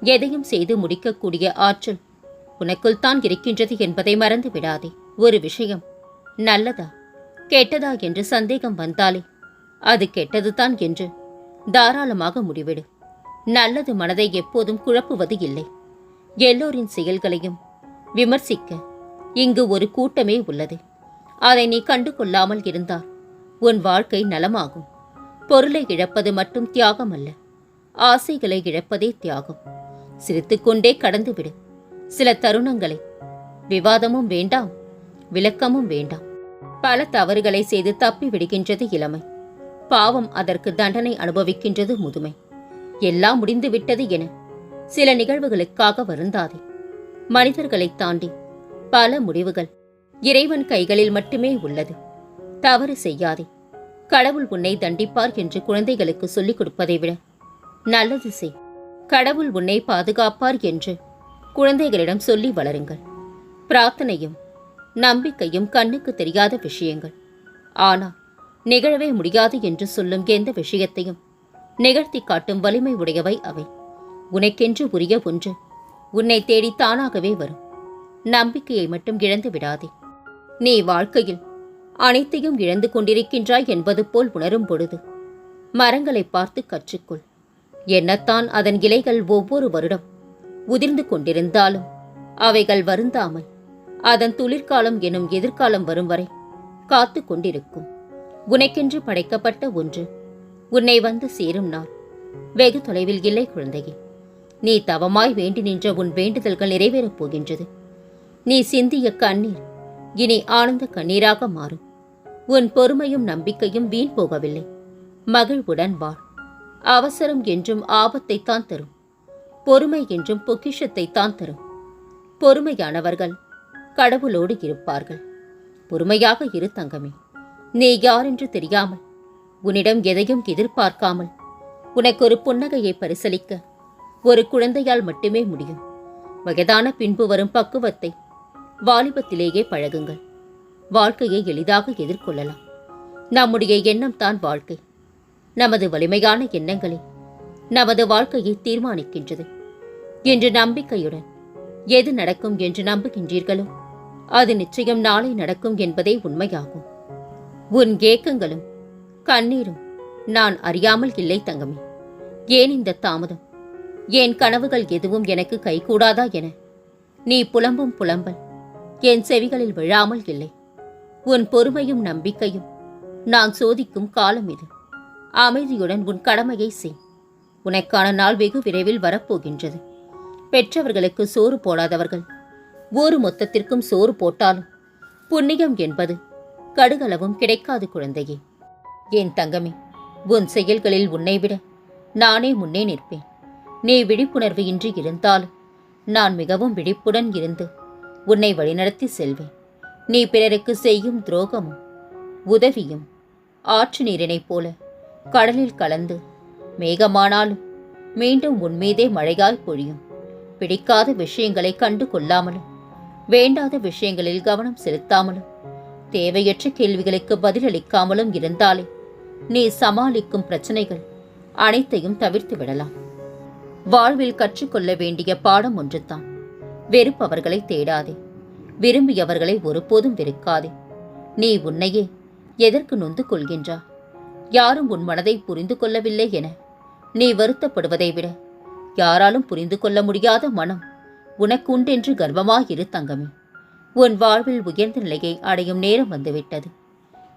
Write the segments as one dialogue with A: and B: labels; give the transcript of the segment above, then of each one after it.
A: எதையும் செய்து முடிக்கக்கூடிய ஆற்றல் உனக்குள் தான் இருக்கின்றது என்பதை மறந்து விடாதே. ஒரு விஷயம் நல்லதா கெட்டதா என்று சந்தேகம் வந்தாலே அது கெட்டதுதான் என்று தாராளமாக முடிவிடு. நல்லது மனதை எப்போதும் குழப்புவது இல்லை. எல்லோரின் செயல்களையும் விமர்சிக்க இங்கு ஒரு கூட்டமே உள்ளது. அதை நீ கண்டு கொள்ளாமல் இருந்தால் உன் வாழ்க்கை நலமாகும். பொருளை இழப்பது மட்டும் தியாகம் அல்ல ஆசைகளை இழப்பதே தியாகம். சிரித்துக்கொண்டே கடந்துவிடு. சில தருணங்களை. விவாதமும் வேண்டாம். விளக்கமும் வேண்டாம். பல தவறுகளை செய்து தப்பி விடுகின்றது இளமை. பாவம் அதற்கு தண்டனை அனுபவிக்கின்றது முதுமை. எல்லாம் முடிந்துவிட்டது என. சில நிகழ்வுகளுக்காக வருந்தாதே. மனிதர்களைத் தாண்டி பல முடிவுகள். இறைவன் கைகளில் மட்டுமே உள்ளது. தவறு செய்யாதே. கடவுள் உன்னை தண்டிப்பார் என்று குழந்தைகளுக்கு சொல்லிக் கொடுப்பதை விட நல்லது செய். கடவுள் உன்னை பாதுகாப்பார் என்று குழந்தைகளிடம் சொல்லி வளருங்கள். பிரார்த்தனையும் நம்பிக்கையும் கண்ணுக்கு தெரியாத விஷயங்கள். ஆனால் நிகழவே முடியாது என்று சொல்லும் எந்த விஷயத்தையும் நிகழ்த்தி காட்டும் வலிமை உடையவை அவை. உனக்கென்று உரிய ஒன்று உன்னை தேடி தானாகவே வரும். நம்பிக்கையை மட்டும் இழந்து விடாதே. நீ வாழ்க்கையில் அனைத்தையும் இழந்து கொண்டிருக்கின்றாய் என்பது போல் உணரும் பொழுது மரங்களை பார்த்து கற்றுக்கொள். என்னத்தான் அதன் இலைகள் ஒவ்வொரு வருடம்? உதிர்ந்து கொண்டிருந்தாலும் அவைகள் வருந்தாமல் அதன் துளிர்காலம் எனும் எதிர்காலம் வரும் வரை காத்து கொண்டிருக்கும். உனக்கென்று படைக்கப்பட்ட ஒன்று உன்னை வந்து சேரும் நாள். வெகு தொலைவில் இல்லை குழந்தையே நீ தவமாய் வேண்டி நின்ற உன் வேண்டுதல்கள் நிறைவேறப் போகின்றது. நீ சிந்திய கண்ணீர் இனி ஆனந்த கண்ணீராக மாறும். உன் பொறுமையும் நம்பிக்கையும் வீண் போகவில்லை. மகிழ்வுடன் வாழ். அவசரம் என்றும் ஆபத்தைத்தான் தரும். பொறுமை என்றும் பொக்கிஷத்தைத்தான் தரும். பொறுமையானவர்கள் கடவுளோடு இருப்பார்கள். பொறுமையாக இரு தங்கமே. நீ யாரென்று தெரியாமல் உன்னிடம் எதையும் எதிர்பார்க்காமல் உனக்கு ஒரு புன்னகையை பரிசலிக்க ஒரு குழந்தையால் மட்டுமே முடியும். வயதான பின்பு வரும் பக்குவத்தை வாலிபத்திலேயே பழகுங்கள். வாழ்க்கையை எளிதாக எதிர்கொள்ளலாம். நம்முடைய எண்ணம் தான் வாழ்க்கை. நமது வலிமையான எண்ணங்களே நமது வாழ்க்கையை தீர்மானிக்கின்றது. என்று நம்பிக்கையுடன் எது நடக்கும் என்று நம்புகின்றீர்களோ அது நிச்சயம் நாளை நடக்கும் என்பதே உண்மையாகும். உன் ஏக்கங்களும் கண்ணீரும் நான் அறியாமல் இல்லை தங்கமே. ஏன் இந்த தாமதம்? என் கனவுகள் எதுவும் எனக்கு கைகூடாதா என? நீ புலம்பும் புலம்பல் என் செவிகளில் விழாமல் இல்லை. உன் பொறுமையும் நம்பிக்கையும் நான் சோதிக்கும் காலம் இது. அமைதியுடன் உன் கடமையை செய். உனக்கான நாள் வெகு விரைவில் வரப்போகின்றது. பெற்றவர்களுக்கு சோறு போடாதவர்கள். ஒரு மொத்தத்திற்கும் சோறு போட்டாலும் புண்ணியம் என்பது கடுகளவும் கிடைக்காது குழந்தையே. என் தங்கமே உன் செயல்களில் உன்னை விட நானே முன்னே நிற்பேன். நீ விழிப்புணர்வு இன்றி இருந்தாலும் நான் மிகவும் விழிப்புடன் இருந்து உன்னை வழிநடத்தி செல்வேன். நீ பிறருக்கு செய்யும் துரோகமும் உதவியும் ஆற்று நீரினைப் போல கடலில் கலந்து மேகமானாலும் மீண்டும் உன்மீதே மழையாய் பொழியும். பிடிக்காத விஷயங்களை கண்டு கொள்ளாமலும் வேண்டாத விஷயங்களில் கவனம் செலுத்தாமலும் தேவையற்ற கேள்விகளுக்கு பதிலளிக்காமலும் இருந்தாலே நீ சமாளிக்கும் பிரச்சனைகள் அனைத்தையும் தவிர்த்து விடலாம். வாழ்வில் கற்றுக்கொள்ள வேண்டிய பாடம் ஒன்றுதான். வெறுப்பவர்களை தேடாதே. விரும்பியவர்களை ஒருபோதும் வெறுக்காதே. நீ உன்னையே எதற்கு நொந்து கொள்கின்றா? யாரும் உன் மனதை புரிந்து கொள்ளவில்லை என. நீ வருத்தப்படுவதை விட யாராலும் புரிந்து கொள்ள முடியாத மனம் உனக்கு உண்டென்று கர்வமாயிரு தங்கமே. உன் வாழ்வில் உயர்ந்த நிலையை அடையும் நேரம் வந்துவிட்டது.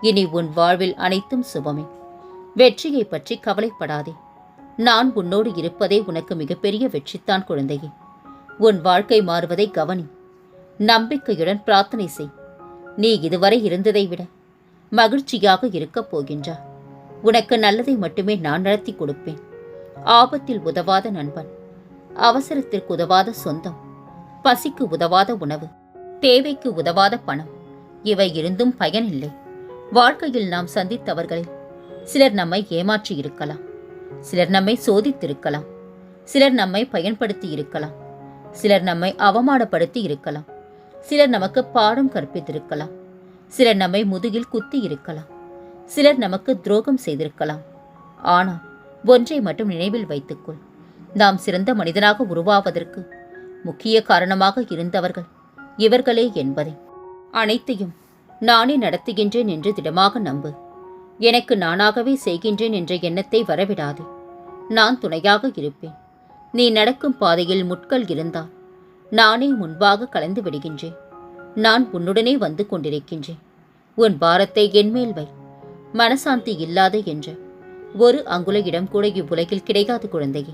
A: இனி உன் வாழ்வில் அனைத்தும் சுபமே. வெற்றியை பற்றி கவலைப்படாதே. நான் உன்னோடு இருப்பதே உனக்கு மிகப்பெரிய வெற்றித்தான் குழந்தையே. உன் வாழ்க்கை மாறுவதை கவனி. நம்பிக்கையுடன் பிரார்த்தனை செய். நீ இதுவரை இருந்ததை விட மகிழ்ச்சியாக இருக்கப் போகின்றா உனக்கு நல்லதை மட்டுமே நான் நடத்தி கொடுப்பேன். ஆபத்தில் உதவாத நண்பன் அவசரத்திற்கு உதவாத சொந்தம் பசிக்கு உதவாத உணவு தேவைக்கு உதவாத பணம் இவை இருந்தும் பயனில்லை. வாழ்க்கையில் நாம் சந்தித்தவர்களில் சிலர் நம்மை ஏமாற்றி இருக்கலாம் சிலர் நம்மை சோதித்திருக்கலாம் சிலர் நம்மை பயன்படுத்தி இருக்கலாம் சிலர் நம்மை அவமானப்படுத்தி இருக்கலாம் சிலர் நமக்கு பாடம் கற்பித்திருக்கலாம் சிலர் நம்மை முதுகில் குத்தி இருக்கலாம். சிலர் நமக்கு துரோகம் செய்திருக்கலாம். ஆனால் ஒன்றை மட்டும் நினைவில் வைத்துக்கொள். நாம் சிறந்த மனிதனாக உருவாவதற்கு முக்கிய காரணமாக இருந்தவர்கள் இவர்களே என்பதை. அனைத்தையும் நானே நடத்துகின்றேன் என்று திடமாக நம்பு. எனக்கு நானாகவே செய்கின்றேன் என்ற எண்ணத்தை வரவிடாதே. நான் துணையாக இருப்பேன். நீ நடக்கும் பாதையில் முட்கள் இருந்தால் நானே முன்பாக கலந்து விடுகின்றேன். நான் உன்னுடனே வந்து கொண்டிருக்கின்றேன். உன் பாரத்தை என்மேல் வை. மனசாந்தி இல்லாத என்ற. ஒரு அங்குல இடம் கூட இவ்வுலகில் கிடைக்காது குழந்தையே.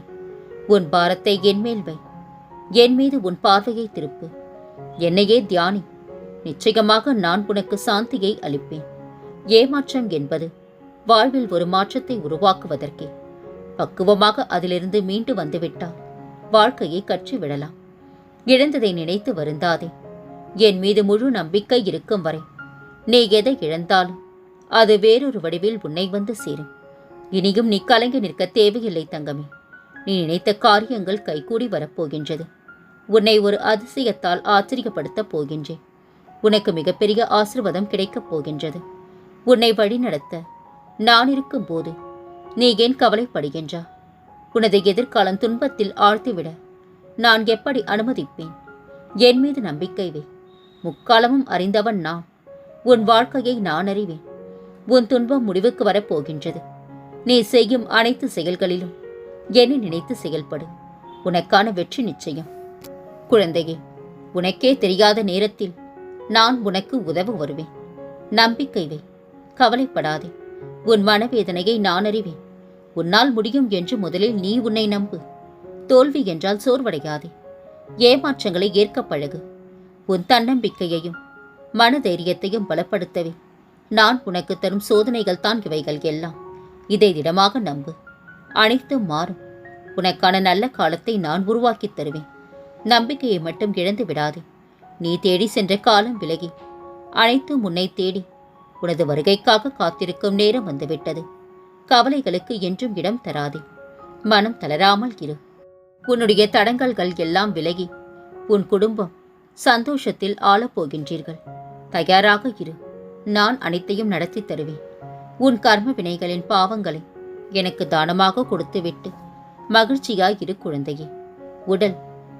A: உன் பாரத்தை என்மேல் வை. என் மீது உன் பார்வையை திருப்பு. என்னையே தியானி. நிச்சயமாக நான் உனக்கு சாந்தியை அளிப்பேன். ஏமாற்றம் என்பது வாழ்வில் ஒரு மாற்றத்தை உருவாக்குவதற்கே. பக்குவமாக அதிலிருந்து மீண்டு வந்துவிட்டால் வாழ்க்கையை கற்றுவிடலாம். இழந்ததை நினைத்து வருந்தாதே. என் மீது முழு நம்பிக்கை இருக்கும் வரை நீ எதை இழந்தாலும் அது வேறொரு வடிவில் உன்னை வந்து சேரும். இனியும் நீ கலங்கி நிற்க தேவையில்லை தங்கமே. நீ நினைத்த காரியங்கள் கைகூடி வரப்போகின்றது. உன்னை ஒரு அதிசயத்தால் ஆச்சரியப்படுத்தப் போகின்றேன். உனக்கு மிகப்பெரிய ஆசிர்வாதம் கிடைக்கப் போகின்றது. உன்னை வழிநடத்த நான் இருக்கும்போது நீ ஏன் கவலைப்படுகின்றா? உனது எதிர்காலம் துன்பத்தில் ஆழ்த்திவிட நான் எப்படி அனுமதிப்பேன்? என் மீது நம்பிக்கை வை. முக்காலமும் அறிந்தவன் நான் உன் வாழ்க்கையை நான் அறிவேன். உன் துன்பம் முடிவுக்கு வரப்போகின்றது. நீ செய்யும் அனைத்து செயல்களிலும் என்னை நினைத்து செயல்படு. உனக்கான வெற்றி நிச்சயம். குழந்தையே உனக்கே தெரியாத நேரத்தில் நான் உனக்கு உதவ வருவேன். நம்பிக்கை வை கவலைப்படாதே. உன் மனவேதனையை நான் அறிவேன். உன்னால் முடியும் என்று முதலில் நீ உன்னை நம்பு. தோல்வி என்றால் சோர்வடையாதே. ஏமாற்றங்களை ஏற்க பழகு. உன் தன்னம்பிக்கையையும் மனதைரியத்தையும் பலப்படுத்தவே. நான் உனக்கு தரும் சோதனைகள் தான் இவைகள் எல்லாம். இதை திடமாக நம்பு. அனைத்தும் மாறும். உனக்கான நல்ல காலத்தை நான் உருவாக்கித் தருவேன். நம்பிக்கையை மட்டும் இழந்து விடாதே. நீ தேடி சென்ற காலம் விலகி. அனைத்தும் உன்னை தேடி. உனது வருகைக்காக காத்திருக்கும் நேரம் வந்துவிட்டது. கவலைகளுக்கு என்றும் இடம் தராதே. மனம் தளராமல் இரு. உன்னுடைய தடங்கல்கள் எல்லாம் விலகி. உன் குடும்பம் சந்தோஷத்தில் ஆளப்போகின்றீர்கள். தயாராக இரு. நான் அனைத்தையும் நடத்தி தருவேன். உன் கர்ம வினைகளின் பாவங்களை எனக்கு தானமாக கொடுத்துவிட்டு மகிழ்ச்சியாய் இரு குழந்தையே. உடல்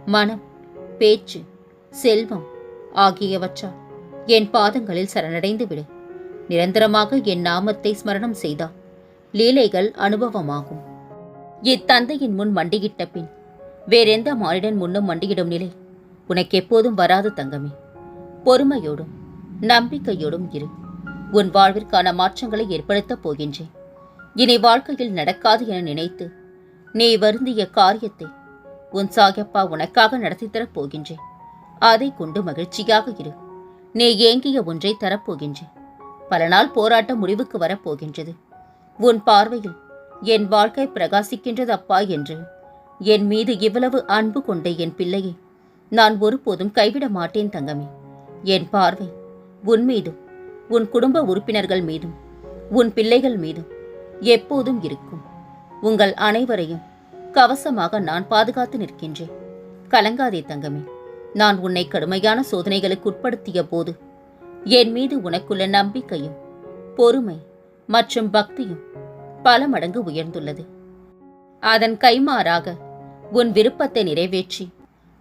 A: மனம் பேச்சு செல்வம் ஆகியவற்றால் என் பாதங்களில் சரணடைந்து விடு. நிரந்தரமாக என் நாமத்தை ஸ்மரணம் செய்தால் லீலைகள் அனுபவமாகும். இத்தந்தையின் முன் மண்டியிட்ட பின் வேறெந்த மானிடன் முன்னும் மண்டியிடும் நிலை உனக்கு எப்போதும் வராது தங்கமே. பொறுமையோடும் நம்பிக்கையோடும் இரு. உன் வாழ்விற்கான மாற்றங்களை ஏற்படுத்தப் போகின்றேன் இனி வாழ்க்கையில் நடக்காது என நினைத்து நீ வருந்திய காரியத்தை உன் சாகப்பா உனக்காக நடத்தி தரப் போகின்றேன் அதை கொண்டு மகிழ்ச்சியாக இரு. நீ ஏங்கிய ஒன்றை தரப்போகின்றேன் பல நாள் போராட்டம் முடிவுக்கு வரப்போகின்றது உன் பார்வையில் என் வாழ்க்கை பிரகாசிக்கின்றது அப்பா என்று என் மீது இவ்வளவு அன்பு கொண்ட என் பிள்ளையை நான் ஒருபோதும் கைவிட மாட்டேன் தங்கமே. என் பார்வை உன் மீதும் உன் குடும்ப உறுப்பினர்கள் மீதும் உன் பிள்ளைகள் மீதும் எப்போதும் இருக்கும். உங்கள் அனைவரையும் கவசமாக நான் பாதுகாத்து நிற்கின்றேன். கலங்காதே தங்கமே நான் உன்னை கடுமையான சோதனைகளுக்கு உட்படுத்திய போது என் மீது உனக்குள்ள நம்பிக்கையும் பொறுமை மற்றும் பக்தியும் பல மடங்கு உயர்ந்துள்ளது. அதன் கைமாறாக உன் விருப்பத்தை நிறைவேற்றி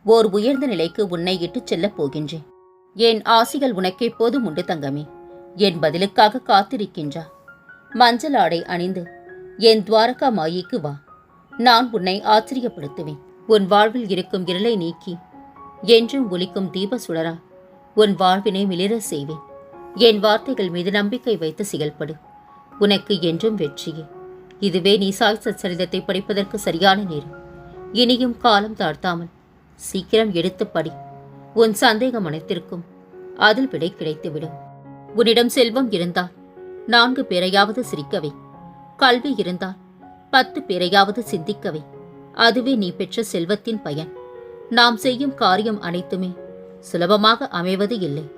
A: ஓர் உயர்ந்த நிலைக்கு உன்னை இட்டுச் செல்லப் போகின்றேன். என் ஆசிகள் உனக்கு எப்போதும் உண்டு தங்கமே. என் பதிலுக்காக காத்திருக்கின்றா. மஞ்சள் ஆடை அணிந்து என் துவாரகா மாயிக்கு வா. நான் உன்னை ஆச்சரியப்படுத்துவேன். உன் வாழ்வில் இருக்கும் இருளை நீக்கி என்றும் ஒலிக்கும் தீப சுடரா உன் வாழ்வினை மிளிர செய்வேன். என் வார்த்தைகள் மீது நம்பிக்கை வைத்து செயல்படு உனக்கு என்றும் வெற்றியே. இதுவே நீ சாய் சச்சரிதத்தை படிப்பதற்கு சரியான நேரம். இனியும் காலம் தாழ்த்தாமல் சீக்கிரம் எடுத்து படி. உன் சந்தேகம் அனைத்திற்கும் அதில் விடை கிடைத்துவிடும். உன்னிடம் செல்வம் இருந்தால் நான்கு பேரையாவது சிரிக்கவை. கல்வி இருந்தால் பத்து பேரையாவது சிந்திக்கவை. அதுவே நீ பெற்ற செல்வத்தின் பயன். நாம் செய்யும் காரியம் அனைத்துமே சுலபமாக அமைவது இல்லை.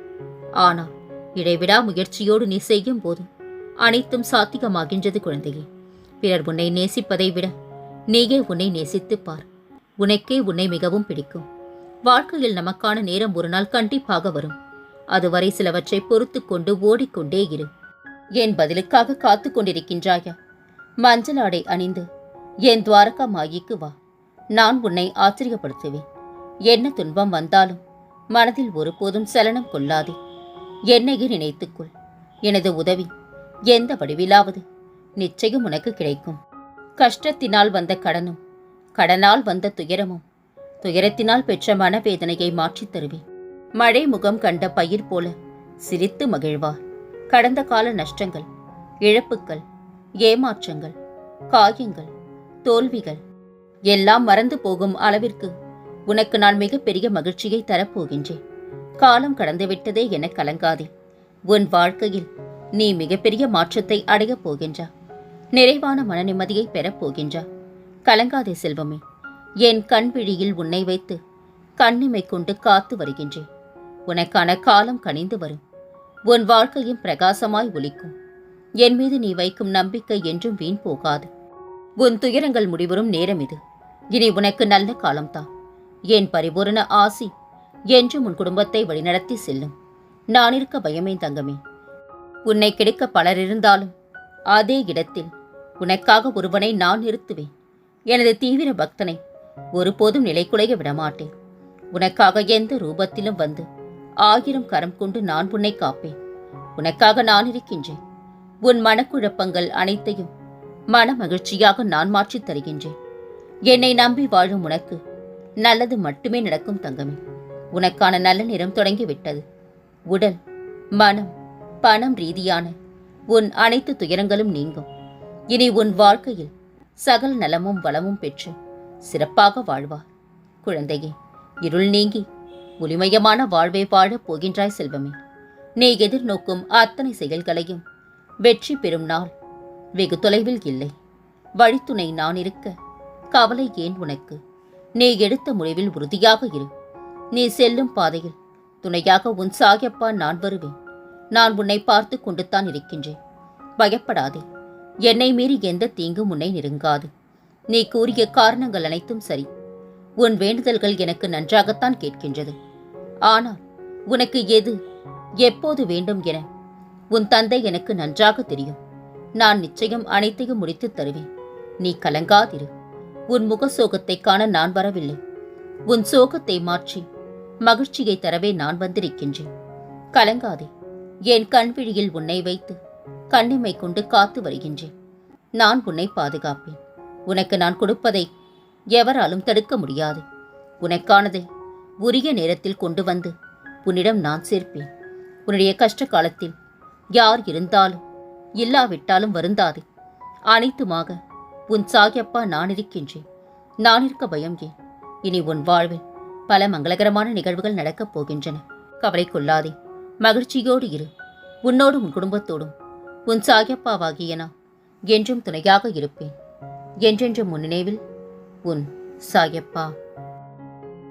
A: ஆனால் இடைவிடா முயற்சியோடு நீ செய்யும் போது அனைத்தும் சாத்தியமாகின்றது குழந்தையே. பிறர் உன்னை நேசிப்பதை விட நீயே உன்னை நேசித்துப் பார். உனக்கே உன்னை மிகவும் பிடிக்கும். வாழ்க்கையில் நமக்கான நேரம் ஒரு நாள் கண்டிப்பாக வரும். அதுவரை சிலவற்றை பொறுத்து கொண்டு ஓடிக்கொண்டே இரு. என் பதிலுக்காக காத்து கொண்டிருக்கின்றாயா? மஞ்சள் ஆடை அணிந்து என் துவாரகா மாயிக்கு வா. நான் உன்னை ஆச்சரியப்படுத்துவேன். என்ன துன்பம் வந்தாலும் மனதில் ஒருபோதும் சலனம் கொள்ளாதே. என்னையே நினைத்துக்கொள் எனது உதவி எந்த வடிவிலாவது நிச்சயம் உனக்கு கிடைக்கும். கஷ்டத்தினால் வந்த கடனும் கடனால் வந்த துயரமும் துயரத்தினால் பெற்ற மனவேதனையை மாற்றித் தருவேன். மழை முகம் கண்ட பயிர் போல சிரித்து மகிழ்வார் கடந்த கால நஷ்டங்கள் இழப்புக்கள் ஏமாற்றங்கள் காயங்கள் தோல்விகள் எல்லாம் மறந்து போகும் அளவிற்கு உனக்கு நான் மிகப்பெரிய மகிழ்ச்சியை தரப்போகின்றேன். காலம் கடந்துவிட்டதே என கலங்காதே. உன் வாழ்க்கையில் நீ மிகப்பெரிய மாற்றத்தை அடையப் போகின்றா. நிறைவான மன நிம்மதியை பெறப் போகின்றா. கலங்காதே செல்வமே. என் கண்பிழியில் உன்னை வைத்து கண்ணிமை கொண்டு காத்து வருகின்றேன். உனக்கான காலம் கனிந்து வரும். உன் வாழ்க்கையும் பிரகாசமாய் ஒலிக்கும். என் மீது நீ வைக்கும் நம்பிக்கை என்றும் வீண் போகாது. உன் துயரங்கள் முடிவரும் நேரம் இது. இனி உனக்கு நல்ல காலம்தான் என் பரிபூரண ஆசி என்றும் உன் குடும்பத்தை வழிநடத்தி செல்லும். நான் இருக்க பயமே தங்கமே. உன்னை கெடுக்க பலர் இருந்தாலும் அதே இடத்தில் உனக்காக ஒருவனை நான் நிறுத்துவேன். எனது தீவிர பக்தனை ஒருபோதும் நிலைக்குலைய விடமாட்டேன். உனக்காக எந்த ரூபத்திலும் வந்து ஆயிரம் கரம் கொண்டு நான் உன்னை காப்பேன். உனக்காக நான் இருக்கின்றேன். உன் மனக்குழப்பங்கள் அனைத்தையும் மன மகிழ்ச்சியாக நான் மாற்றித் தருகின்றேன். என்னை நம்பி வாழும் உனக்கு நல்லது மட்டுமே நடக்கும் தங்கமே. உனக்கான நல்ல நேரம் தொடங்கிவிட்டது. உடல் மனம் பணம் ரீதியான உன் அனைத்து துயரங்களும் நீங்கும். இனி உன் வாழ்க்கையில் சகல நலமும் வளமும் பெற்று சிறப்பாக வாழ்வார் குழந்தையே இருள் நீங்கி ஒளிமயமான வாழ்வை வாழப் போகின்றாய் செல்வமே. நீ எதிர்நோக்கும் அத்தனை செயல்களையும் வெற்றி பெறும் நாள் வெகு தொலைவில் இல்லை. வழித்துணை நான் இருக்க கவலை ஏன் உனக்கு? நீ எடுத்த முடிவில் உறுதியாக இரு. நீ செல்லும் பாதையில் துணையாக உன் சாயப்பா நான் வருவேன். நான் உன்னை பார்த்து கொண்டுத்தான் இருக்கின்றேன். பயப்படாதே. என்னை மீறி எந்த தீங்கும் உன்னை நெருங்காது. நீ கூறிய காரணங்கள் அனைத்தும் சரி. உன் வேண்டுதல்கள் எனக்கு நன்றாகத்தான் கேட்கின்றது. ஆனால் உனக்கு எது எப்போது வேண்டும் என உன் தந்தை எனக்கு நன்றாக தெரியும். நான் நிச்சயம் அனைத்தையும் முடித்துத் தருவேன். நீ கலங்காதிரு. உன் முக சோகத்தை காண நான் வரவில்லை. உன் சோகத்தை மாற்றி மகிழ்ச்சியை தரவே நான் வந்திருக்கின்றேன். கலங்காதே. என் கண்விழியில் உன்னை வைத்து கண்ணிமை கொண்டு காத்து வருகின்றேன். நான் உன்னை பாதுகாப்பேன். உனக்கு நான் கொடுப்பதை எவராலும் தடுக்க முடியாது. உனக்கானதை உரிய நேரத்தில் கொண்டு வந்து உன்னிடம் நான் சேர்ப்பேன். உன்னுடைய கஷ்ட காலத்தில் யார் இருந்தாலும் இல்லாவிட்டாலும் வருந்தாதே. அனைத்துமாக உன் சாகியப்பா நான் இருக்கின்றேன். நான் இருக்க பயம் ஏன்? இனி உன் வாழ்வில் பல மங்களகரமான நிகழ்வுகள் நடக்கப் போகின்றன. கவலை கொள்ளாதே. மகிழ்ச்சியோடு இரு. உன்னோடும் உன் குடும்பத்தோடும் உன் சாயப்பாவாகிய நான் என்றும் துணையாக இருப்பேன். என்றென்றும் உன் நினைவில் உன் சாயப்பா.